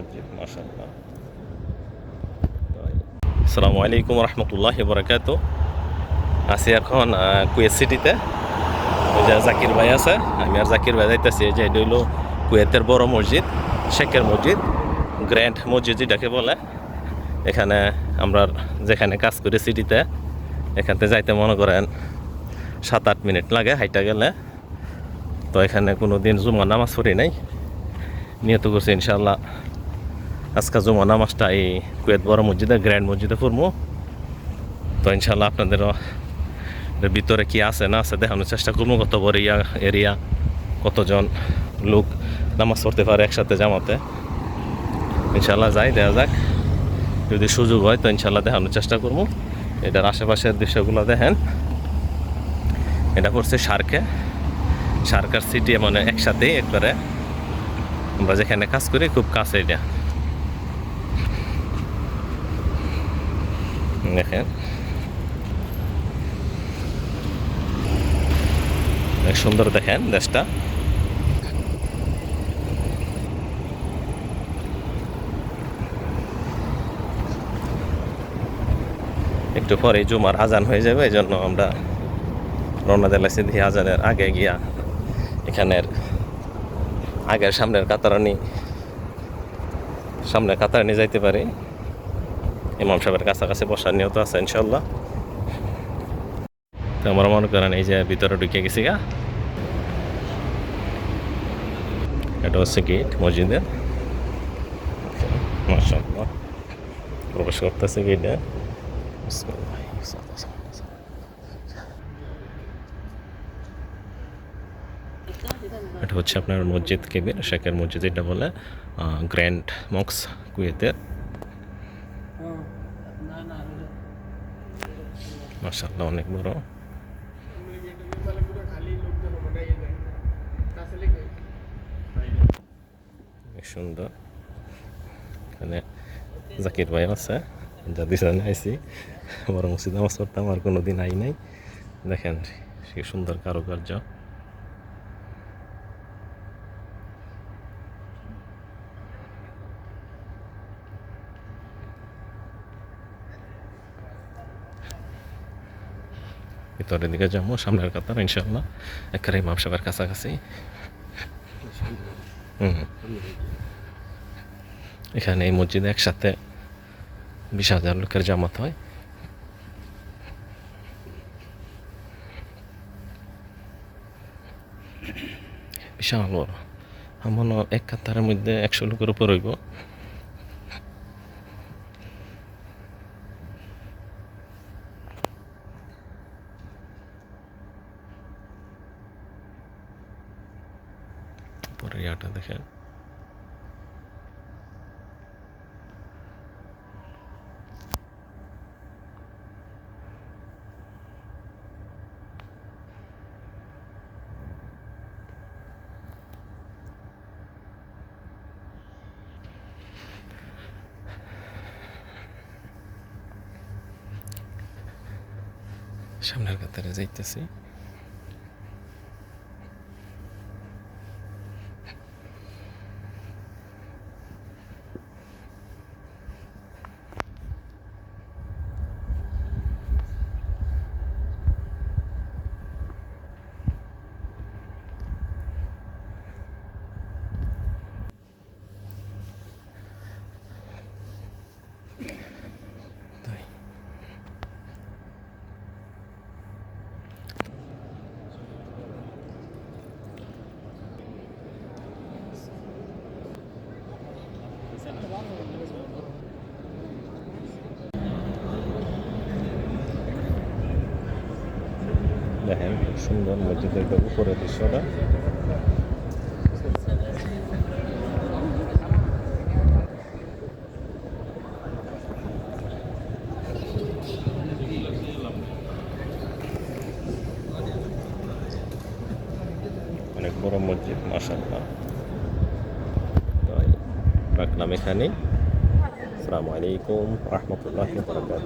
মসজিদ মাসাল্লাহ আসসালামু আলাইকুম রহমতুল্লাহ বরকাত আছি এখন কুয়েত সিটিতে। ওই যে জাকির ভাই আছে, আমি আর জাকির ভাই যাইতেছি যে এটা হইল কুয়েতের বড় মসজিদ, শেখের মসজিদ, গ্র্যান্ড মসজিদ যেটাকে বলে। এখানে আমরা যেখানে কাজ করি সিটিতে এখানতে যাইতে মনে করেন সাত আট মিনিট লাগে হাইটা গেলে। তো এখানে কোনো দিন জুমা নামাজ পড়ি নাই। নিয়ত করছি ইনশাল্লাহ আজকে জুমা নামাজটা এই কুয়েত বড় মসজিদে, গ্র্যান্ড মসজিদে পড়ব তো ইনশাল্লাহ আপনাদেরও ভিতরে কি আছে না আছে দেখানোর চেষ্টা করব। কত বড় ইয়া, এরিয়া, কতজন লোক নামাজ পড়তে পারে একসাথে জামাতে। ইনশাল্লাহ যাই, দেখা যাক। যদি সুযোগ হয় তো ইনশাল্লাহ দেখানোর চেষ্টা করব। এটার আশেপাশের দৃশ্যগুলো দেখেন। এটা পড়ছে সার্কে। সার্কার সিটি মানে একসাথেই একবারে। আমরা যেখানে কাজ করি, খুব কাছে এটা। দেখেন। সুন্দর দেখেন দেশটা। একটু পরে জুমার আজান হয়ে যাবে, এই জন্য আমরা রওনা দিলাইছি দিয়ে আজানের আগে গিয়া এখানের আগের সামনের কাতারানি সামনের কাতারানি যাইতে পারি। ইমাম সাহেবের কাছাকাছি বসার নিয়ত আছে ইনশাল্লাহ তো আমরা মনে করেন এই যে ভিতরে ঢুকে গেছি গা। এটা হচ্ছে গেট মসজিদের প্রবেশ করতেছে গেটে। এটা হচ্ছে আপনার মসজিদ কেবির শেখের মসজিদ এটা বলে গ্র্যান্ড মক্স কুয়েতের। মাসাল্লাহ অনেক বড়। সুন্দর। এখানে জাকির ভাই আছে যা দিশানে আইসি বড় মসজিদ নামাজ পড়তাম, আর কোনো দিন আই নাই। দেখেন, সে সুন্দর কারুকার্য। ভিতরের দিকে যাব, সামনের কাতার ইনশাল্লাহ একেবারে ইমাম সাহেবের কাছাকাছি। হুম। এখানে এই মসজিদে একসাথে বিশ হাজার লোকের জামাত হয়। বিশাল বড়। আমার এক কাতারের মধ্যে একশো লোকের উপর হইব। পরে ইয়াটা দেখেন। সামনের কাতারে যাইতেছি। দেখেন সুন্দর মসজিদের উপরের দৃশ্যটা। অনেক বড় মসজিদ মাসাল্লাহ রাখলাম এখানেই। আসসালামু আলাইকুম রহমতুল্লাহ বরকাত